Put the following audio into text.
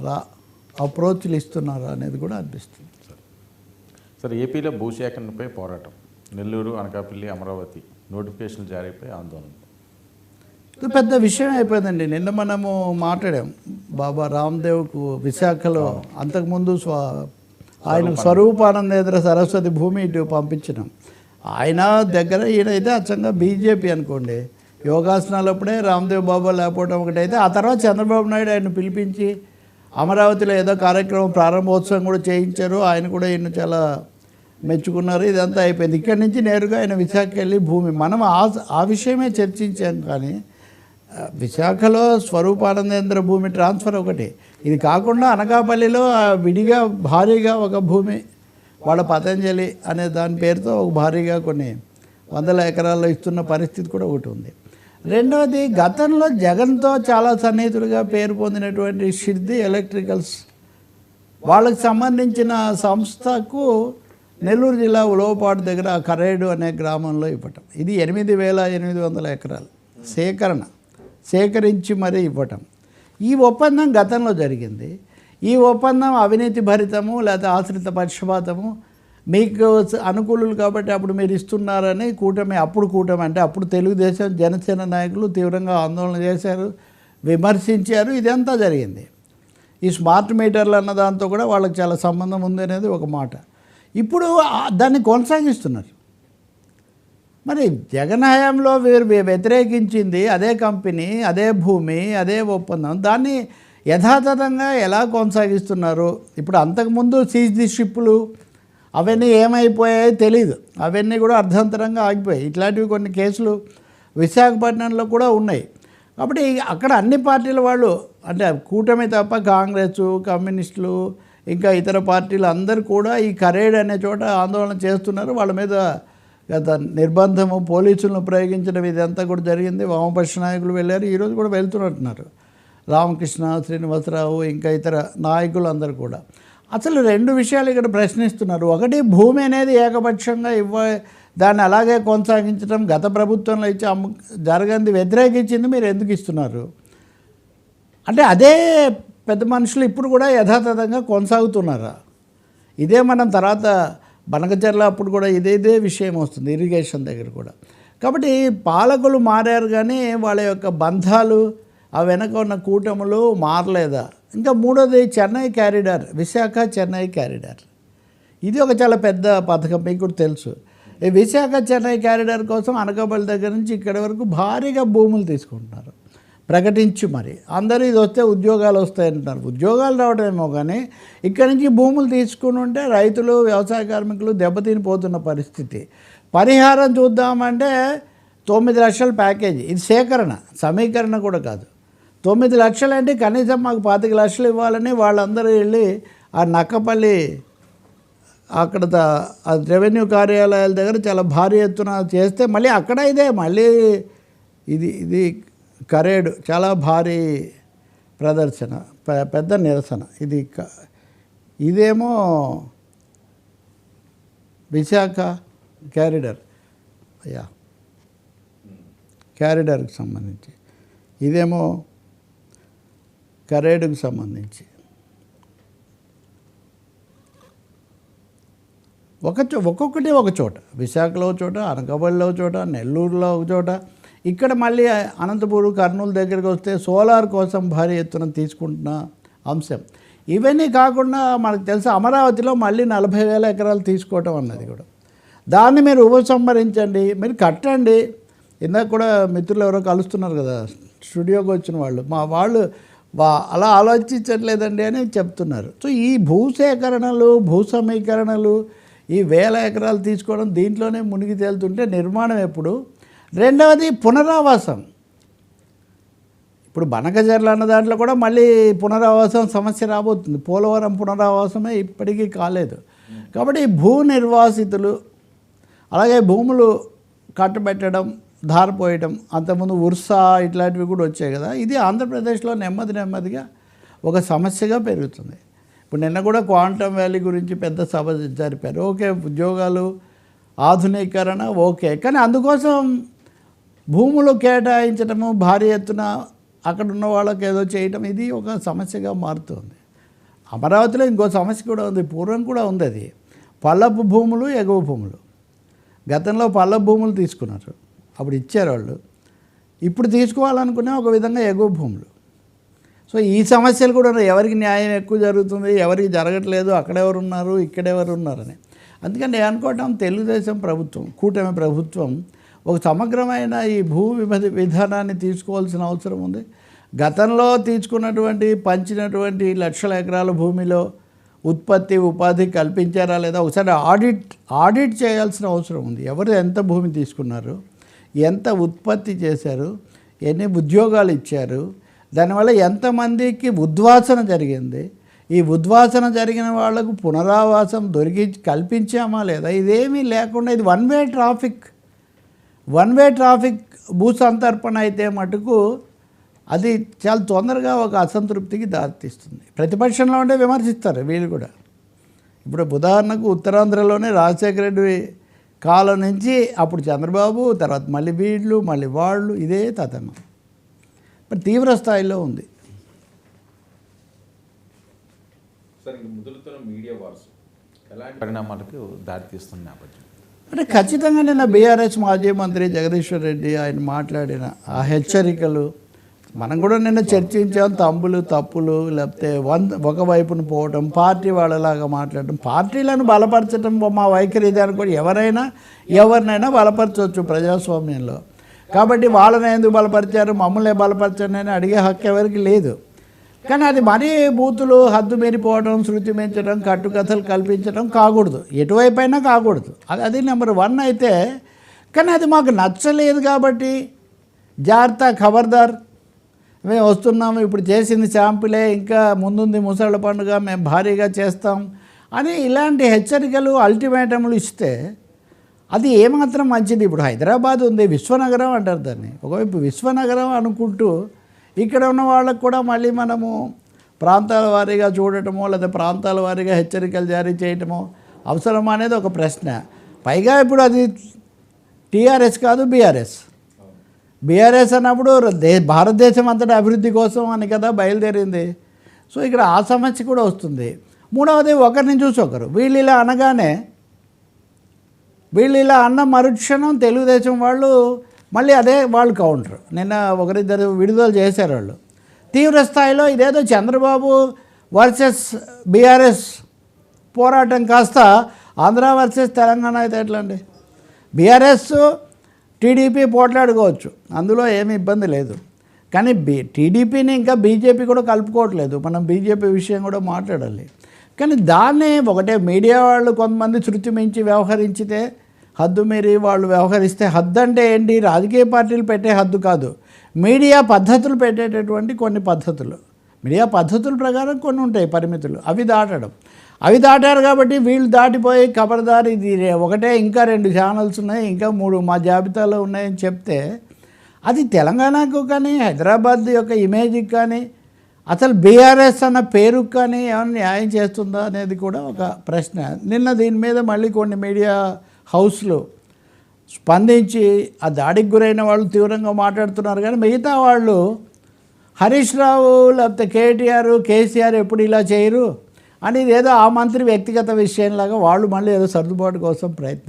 ఇస్తున్నారా అప్రోచ్లు ఇస్తున్నారా అనేది కూడా అనిపిస్తుంది. సార్. ఏపీలో భూసేకరణపై పోరాటం. నెల్లూరు అనకాపల్లి అమరావతి నోటిఫికేషన్లు జారీపై ఆందోళన. ఇది పెద్ద విషయం అయిపోయిందండి. నిన్న మనము మాట్లాడాం. బాబా రామ్దేవ్కు విశాఖలో అంతకుముందు స్వ ఆయన స్వరూపానందేంద్ర సరస్వతి భూమి ఇటు పంపించినాం. ఆయన దగ్గర ఈయనైతే అచ్చంగా బీజేపీ అనుకోండి. యోగాసనాలప్పుడే రామ్దేవ్ బాబా లేకపోవడం ఒకటైతే ఆ తర్వాత చంద్రబాబు నాయుడు ఆయన పిలిపించి అమరావతిలో ఏదో కార్యక్రమం ప్రారంభోత్సవం కూడా చేయించారు. ఆయన కూడా ఈయన చాలా మెచ్చుకున్నారు. ఇదంతా అయిపోయింది. ఇక్కడి నుంచి నేరుగా ఆయన విశాఖకి వెళ్ళి భూమి. మనం ఆ ఆ విషయమే చర్చించాం కానీ విశాఖలో స్వరూపానందేంద్ర భూమి ట్రాన్స్ఫర్ ఒకటి. ఇది కాకుండా అనకాపల్లిలో విడిగా భారీగా ఒక భూమి వాళ్ళ పతంజలి అనే దాని పేరుతో ఒక భారీగా కొన్ని వందల ఎకరాల్లో ఇస్తున్న పరిస్థితి కూడా ఒకటి ఉంది. రెండవది గతంలో జగన్తో చాలా సన్నిహితుడిగా పేరు పొందినటువంటి షిర్ది ఎలక్ట్రికల్స్. వాళ్ళకి సంబంధించిన సంస్థకు నెల్లూరు జిల్లా ఉలవపాటు దగ్గర కరేడు అనే గ్రామంలో ఇవ్వటం ఇది ఎనిమిది వేల ఎనిమిది వందల ఎకరాలు. సేకరణ. సేకరించి మరీ ఇవ్వటం. ఈ ఒప్పందం గతంలో జరిగింది. ఈ ఒప్పందం అవినీతి భరితము లేకపోతే ఆశ్రిత పక్షపాతము మీకు అనుకూలులు కాబట్టి అప్పుడు మీరు ఇస్తున్నారని కూటమి అప్పుడు కూటమి అంటే అప్పుడు తెలుగుదేశం జనసేన నాయకులు తీవ్రంగా ఆందోళన చేశారు విమర్శించారు ఇదంతా జరిగింది. ఈ స్మార్ట్ మీటర్లు అన్న దాంతో కూడా వాళ్ళకి చాలా సంబంధం ఉంది అనేది ఒక మాట. ఇప్పుడు దాన్ని కొనసాగిస్తున్నారు. మరి జగన్ హయాంలో వీరు వ్యతిరేకించింది అదే కంపెనీ అదే భూమి అదే ఒప్పందం. దాన్ని యథాతథంగా ఎలా కొనసాగిస్తున్నారు? ఇప్పుడు అంతకుముందు సీజ్ ది షిప్పులు అవన్నీ ఏమైపోయాయో తెలియదు అవన్నీ కూడా అర్ధంతరంగా ఆగిపోయాయి. ఇట్లాంటివి కొన్ని కేసులు విశాఖపట్నంలో కూడా ఉన్నాయి. కాబట్టి అక్కడ అన్ని పార్టీల వాళ్ళు అంటే కూటమి తప్ప కాంగ్రెస్ కమ్యూనిస్టులు ఇంకా ఇతర పార్టీలు అందరూ కూడా ఈ కరేడ్ అనే చోట ఆందోళన చేస్తున్నారు. వాళ్ళ మీద గత నిర్బంధము పోలీసులను ప్రయోగించడం ఇదంతా కూడా జరిగింది. వామపక్ష నాయకులు వెళ్ళారు. ఈరోజు కూడా వెళ్తున్నట్టున్నారు. రామకృష్ణ శ్రీనివాసరావు ఇంకా ఇతర నాయకులు అందరూ కూడా. అసలు రెండు విషయాలు ఇక్కడ ప్రశ్నిస్తున్నారు. ఒకటి భూమి అనేది ఏకపక్షంగా ఇవ్వ దాన్ని అలాగే కొనసాగించడం గత ప్రభుత్వంలో ఇచ్చి అమ్ము జరగంది వ్యతిరేకించింది మీరు ఎందుకు ఇస్తున్నారు? అంటే అదే పెద్ద మనుషులు ఇప్పుడు కూడా యథాతథంగా కొనసాగుతున్నారా? ఇదే మనం తర్వాత బనకచర్ల అప్పుడు కూడా ఇదే ఇదే విషయం వస్తుంది ఇరిగేషన్ దగ్గర కూడా. కాబట్టి పాలకులు మారారు కానీ వాళ్ళ యొక్క బంధాలు ఆ వెనక ఉన్న కూటములు మారలేదా? ఇంకా మూడోది చెన్నై క్యారిడార్ విశాఖ చెన్నై క్యారిడార్ ఇది ఒక చాలా పెద్ద పథకం మీకు కూడా తెలుసు. ఈ విశాఖ చెన్నై క్యారిడార్ కోసం అనకాపల్లి దగ్గర నుంచి ఇక్కడి వరకు భారీగా భూములు తీసుకుంటున్నారు. ప్రకటించి మరి. అందరూ ఇది వస్తే ఉద్యోగాలు వస్తాయంటున్నారు. ఉద్యోగాలు రావడమేమో కానీ ఇక్కడి నుంచి భూములు తీసుకుని ఉంటే రైతులు వ్యవసాయ కార్మికులు దెబ్బతినిపోతున్న పరిస్థితి. పరిహారం చూద్దామంటే తొమ్మిది లక్షల ప్యాకేజీ. ఇది సేకరణ సమీకరణ కూడా కాదు. తొమ్మిది లక్షలు అంటే కనీసం మాకు పాతిక లక్షలు ఇవ్వాలని వాళ్ళందరూ వెళ్ళి ఆ నక్కపల్లి అక్కడ రెవెన్యూ కార్యాలయాల దగ్గర చాలా భారీ ఎత్తున చేస్తే మళ్ళీ అక్కడ ఇదే మళ్ళీ ఇది ఇది కరేడు. చాలా భారీ ప్రదర్శన పెద్ద నిరసన. ఇది క- ఇదేమో విశాఖ క్యారిడర్ అయ్యా క్యారిడర్కి సంబంధించి. ఇదేమో కరేడుకు సంబంధించి. ఒక చో ఒక్కొక్కటి ఒక చోట. విశాఖలో ఒక చోట అనకాపల్లిలో ఒక చోట నెల్లూరులో ఒక చోట. ఇక్కడ మళ్ళీ అనంతపూర్ కర్నూలు దగ్గరికి వస్తే సోలార్ కోసం భారీ ఎత్తున తీసుకుంటున్న అంశం. ఇవన్నీ కాకుండా మనకు తెలుసు అమరావతిలో మళ్ళీ నలభై వేల ఎకరాలు తీసుకోవటం అన్నది కూడా. దాన్ని మీరు ఉపసంహరించండి మీరు కట్టండి. ఇందాక కూడా మిత్రులు ఎవరో కలుస్తున్నారు కదా స్టూడియోకి వచ్చిన వాళ్ళు. మా వాళ్ళు వా అలా ఆలోచించట్లేదండి అని చెప్తున్నారు. సో ఈ భూసేకరణలు భూ సమీకరణలు ఈ వేల ఎకరాలు తీసుకోవడం దీంట్లోనే మునిగి తేలుతుంటే నిర్మాణం ఎప్పుడు? రెండవది పునరావాసం. ఇప్పుడు బనకజర్ల అన్న దాంట్లో కూడా మళ్ళీ పునరావాసం సమస్య రాబోతుంది. పోలవరం పునరావాసమే ఇప్పటికీ కాలేదు. కాబట్టి భూ నిర్వాసితులు అలాగే భూములు కట్టబెట్టడం ధారపోయటం అంతకుముందు ఉర్సా ఇట్లాంటివి కూడా వచ్చాయి కదా. ఇది ఆంధ్రప్రదేశ్లో నెమ్మది నెమ్మదిగా ఒక సమస్యగా పెరుగుతుంది. ఇప్పుడు నిన్న కూడా క్వాంటమ్ వ్యాలీ గురించి పెద్ద సభ జరిపారు. ఓకే ఉద్యోగాలు ఆధునీకరణ ఓకే కానీ అందుకోసం భూములు కేటాయించడము భారీ ఎత్తున అక్కడ ఉన్న వాళ్ళకి ఏదో చేయటం ఇది ఒక సమస్యగా మారుతుంది. అమరావతిలో ఇంకో సమస్య కూడా ఉంది పూర్వం కూడా ఉంది అది. పల్లపు భూములు ఎగువ భూములు. గతంలో పల్లపు భూములు తీసుకున్నారు. అప్పుడు ఇచ్చారు వాళ్ళు ఇప్పుడు తీసుకోవాలనుకునే ఒక విధంగా ఎగువ భూములు. సో ఈ సమస్యలు కూడా ఉన్నాయి. ఎవరికి న్యాయం ఎక్కువ జరుగుతుంది ఎవరికి జరగట్లేదు అక్కడెవరు ఉన్నారు ఇక్కడెవరు ఉన్నారని అందుకని నేను అనుకోవటం తెలుగుదేశం ప్రభుత్వం కూటమి ప్రభుత్వం ఒక సమగ్రమైన ఈ భూ విభజ విధానాన్ని తీసుకోవాల్సిన అవసరం ఉంది. గతంలో తీసుకున్నటువంటి పంచినటువంటి లక్షల ఎకరాల భూమిలో ఉత్పత్తి ఉపాధి కల్పించారా లేదా ఒకసారి ఆడిట్ ఆడిట్ చేయాల్సిన అవసరం ఉంది. ఎవరు ఎంత భూమి తీసుకున్నారు? ఎంత ఉత్పత్తి చేశారు ఎన్ని ఉద్యోగాలు ఇచ్చారు దానివల్ల ఎంతమందికి ఉద్వాసన జరిగింది ఈ ఉద్వాసన జరిగిన వాళ్ళకు పునరావాసం దొరికి కల్పించామా లేదా? ఇదేమీ లేకుండా ఇది one way traffic one way traffic భూసంతర్పణ అయితే మటుకు అది చాలా తొందరగా ఒక అసంతృప్తికి దారితీస్తుంది. ప్రతిపక్షంలో ఉండే విమర్శిస్తారు వీళ్ళు కూడా. ఇప్పుడు ఉదాహరణకు ఉత్తరాంధ్రలోనే రాజశేఖర రెడ్డి కాలం నుంచి అప్పుడు చంద్రబాబు తర్వాత మళ్ళీ వీళ్ళు మళ్ళీ వాళ్ళు ఇదే తతనం మరి తీవ్ర స్థాయిలో ఉంది. పరిణామాలకు నేపథ్యం? అంటే ఖచ్చితంగా నిన్న బీఆర్ఎస్ మాజీ మంత్రి జగదీశ్వర్ రెడ్డి ఆయన మాట్లాడిన ఆ హెచ్చరికలు మనం కూడా నిన్న చర్చించాం తమ్ములు తప్పులు లేకపోతే వన్ ఒకవైపున పోవటం పార్టీ వాళ్ళలాగా మాట్లాడటం పార్టీలను బలపరచడం మా వైఖరి ఇది అనుకోండి ఎవరైనా ఎవరినైనా బలపరచవచ్చు ప్రజాస్వామ్యంలో. కాబట్టి వాళ్ళని ఎందుకు బలపరిచారు మమ్మల్ని బలపరచండి అని అడిగే హక్కు ఎవరికి లేదు. కానీ అది మరీ బూతులు హద్దు మీరిపోవడం శృతి మించడం కట్టుకథలు కల్పించడం కాకూడదు. ఎటువైపు అయినా కాకూడదు. అది అది నెంబర్ వన్ అయితే కానీ అది మాకు నచ్చలేదు కాబట్టి జాగ్రత్త ఖబర్దార్. మేము వస్తున్నాము ఇప్పుడు చేసింది శాంపులే ఇంకా ముందుంది ముసళ్ళ పండుగ మేము భారీగా చేస్తాం అని ఇలాంటి హెచ్చరికలు అల్టిమేటములు ఇస్తే అది ఏమాత్రం మంచిది. ఇప్పుడు హైదరాబాద్ ఉంది విశ్వనగరం అంటారు దాన్ని. ఒకవైపు విశ్వనగరం అనుకుంటూ ఇక్కడ ఉన్న వాళ్ళకు కూడా మళ్ళీ మనము ప్రాంతాల వారీగా చూడటమో లేదా ప్రాంతాల వారీగా హెచ్చరికలు జారీ చేయటమో అవసరమా అనేది ఒక ప్రశ్న. పైగా ఇప్పుడు అది టీఆర్ఎస్ కాదు బీఆర్ఎస్. బీఆర్ఎస్ అన్నప్పుడు దే భారతదేశం అంతటా అభివృద్ధి కోసం అని కదా బయలుదేరింది. సో ఇక్కడ ఆ సమస్య కూడా వస్తుంది. మూడవది ఒకరిని చూసి ఒకరు. వీళ్ళు ఇలా అనగానే వీళ్ళు ఇలా అన్న మరుక్షణం తెలుగుదేశం వాళ్ళు మళ్ళీ అదే వాళ్ళు కౌంటర్. నిన్న ఒకరిద్దరు విడుదల చేశారు వాళ్ళు. తీవ్ర స్థాయిలో ఇదేదో చంద్రబాబు వర్సెస్ బీఆర్ఎస్ పోరాటం కాస్త ఆంధ్ర వర్సెస్ తెలంగాణ అయితే ఎట్లా అండి బీఆర్ఎస్ టీడీపీ పోట్లాడుకోవచ్చు. అందులో ఏమి ఇబ్బంది లేదు. కానీ బీ టీడీపీని ఇంకా బీజేపీ కూడా కలుపుకోవట్లేదు. మనం బీజేపీ విషయం కూడా మాట్లాడాలి. కానీ దాన్ని ఒకటే మీడియా వాళ్ళు కొంతమంది శృతి మించి వ్యవహరించితే హద్దు మీరి వాళ్ళు వ్యవహరిస్తే హద్దు అంటే ఏంటి? రాజకీయ పార్టీలు పెట్టే హద్దు కాదు. మీడియా పద్ధతులు పెట్టేటటువంటి కొన్ని పద్ధతులు. మీడియా పద్ధతుల ప్రకారం కొన్ని ఉంటాయి పరిమితులు. అవి దాటడం. అవి దాటారు కాబట్టి వీళ్ళు దాటిపోయి ఖబర్దార్ ఇది ఒకటే ఇంకా రెండు ఛానల్స్ ఉన్నాయి ఇంకా మూడు మా జాబితాలో ఉన్నాయని చెప్తే అది తెలంగాణకు కానీ హైదరాబాద్ యొక్క ఇమేజ్కి కానీ అసలు బీఆర్ఎస్ అన్న పేరుకు కానీ ఏమైనా న్యాయం చేస్తుందా అనేది కూడా ఒక ప్రశ్న. నిన్న దీని మీద మళ్ళీ కొన్ని మీడియా హౌస్లు స్పందించి ఆ దాడికి గురైన వాళ్ళు తీవ్రంగా మాట్లాడుతున్నారు. కానీ మిగతా వాళ్ళు హరీష్ రావు లేకపోతే కేటీఆర్ కేసీఆర్ ఎప్పుడు ఇలా చేయరు? అని ఏదో ఆ మంత్రి వ్యక్తిగత విషయంలాగా వాళ్ళు మళ్ళీ ఏదో సర్దుబాటు కోసం ప్రయత్నించారు